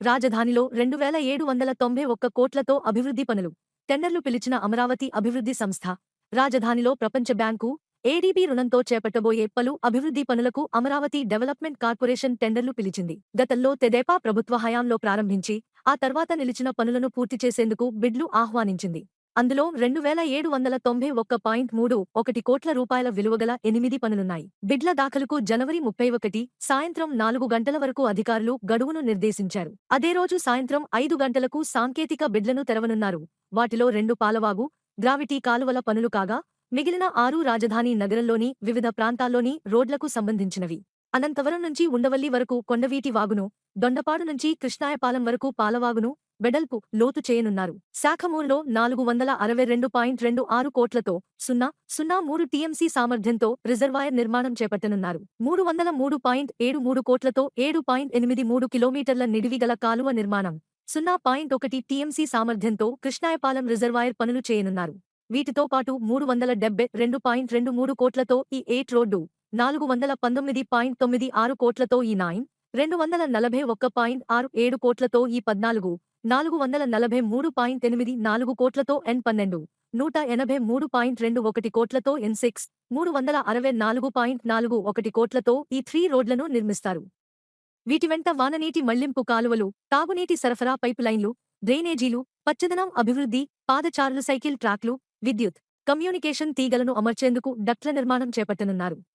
రాజధానిలో రెండు వేల ఏడు వందల తొంభై ఒక్క కోట్లతో అభివృద్ధి పనులు. టెండర్లు పిలిచిన అమరావతి అభివృద్ధి సంస్థ. రాజధానిలో ప్రపంచ బ్యాంకు ఏడీబీ రుణంతో చేపట్టబోయే పలు అభివృద్ధి పనులకు అమరావతి డెవలప్మెంట్ కార్పొరేషన్ టెండర్లు పిలిచింది. గతంలో తెదేపా ప్రభుత్వ హయాంలో ప్రారంభించి ఆ తర్వాత నిలిచిన పనులను పూర్తి చేసేందుకు బిడ్లు ఆహ్వానించింది. అందులో రెండు వేల ఏడు వందల తొంభై ఒక్క పాయింట్ మూడు ఒకటి కోట్ల రూపాయల విలువగల ఎనిమిది పనులున్నాయి. బిడ్ల దాఖలుకు జనవరి ముప్పై ఒకటి సాయంత్రం నాలుగు గంటల వరకు అధికారులు గడువును నిర్దేశించారు. అదే రోజు సాయంత్రం ఐదు గంటలకు సాంకేతిక బిడ్లను తెరవనున్నారు. వాటిలో రెండు పాలవాగు గ్రావిటీ కాలువల పనులు కాగా మిగిలిన ఆరు రాజధాని నగరంలోని వివిధ ప్రాంతాల్లోని రోడ్లకు సంబంధించినవి. అనంతవరం నుంచి ఉండవల్లి వరకు కొండవీటి వాగును దొండపాడు నుంచి కృష్ణాయపాలెం వరకు పాలవాగును వెడల్పు లోతు చేయనున్నారు. శాఖమూరులో నాలుగు వందల అరవై రెండు పాయింట్ రెండు ఆరు కోట్లతో సున్నా సున్నా మూడు టీఎంసీ సామర్థ్యంతో రిజర్వాయర్ నిర్మాణం చేపట్టనున్నారు. మూడు వందల మూడు పాయింట్ ఏడు మూడు కోట్లతో ఏడు పాయింట్ ఎనిమిది మూడు కిలోమీటర్ల నిడివిగల కాలువ నిర్మాణం సున్నా పాయింట్ ఒకటి టీఎంసీ సామర్థ్యంతో కృష్ణాయపాలెం రిజర్వాయర్ పనులు చేయనున్నారు. వీటితో పాటు మూడు వందల డెబ్బై రెండు పాయింట్ రెండు మూడు కోట్లతో ఈ ఎయిట్ రోడ్డు నాలుగు వందల పంతొమ్మిది పాయింట్ తొమ్మిది ఆరు కోట్లతో ఈ నైన్ రెండు వందల నలభై ఒక్క పాయింట్ ఆరు ఏడు కోట్లతో ఈ పద్నాలుగు నాలుగు వందల నలభై మూడు పాయింట్ ఎనిమిది నాలుగు కోట్లతో ఎన్ పన్నెండు నూట ఎనభై మూడు పాయింట్ రెండు ఒకటి కోట్లతో ఎన్ సిక్స్ మూడు వందల అరవై నాలుగు పాయింట్ నాలుగు ఒకటి కోట్లతో ఈ త్రీ రోడ్లను నిర్మిస్తారు. వీటి వెంట వాననీటి మళ్ళింపు కాలువలు తాగునీటి సరఫరా పైపులైన్లు డ్రైనేజీలు పచ్చదనం అభివృద్ధి పాదచారులు సైకిల్ ట్రాక్లు విద్యుత్ కమ్యూనికేషన్ తీగలను అమర్చేందుకు డక్ల నిర్మాణం చేపట్టనున్నారు.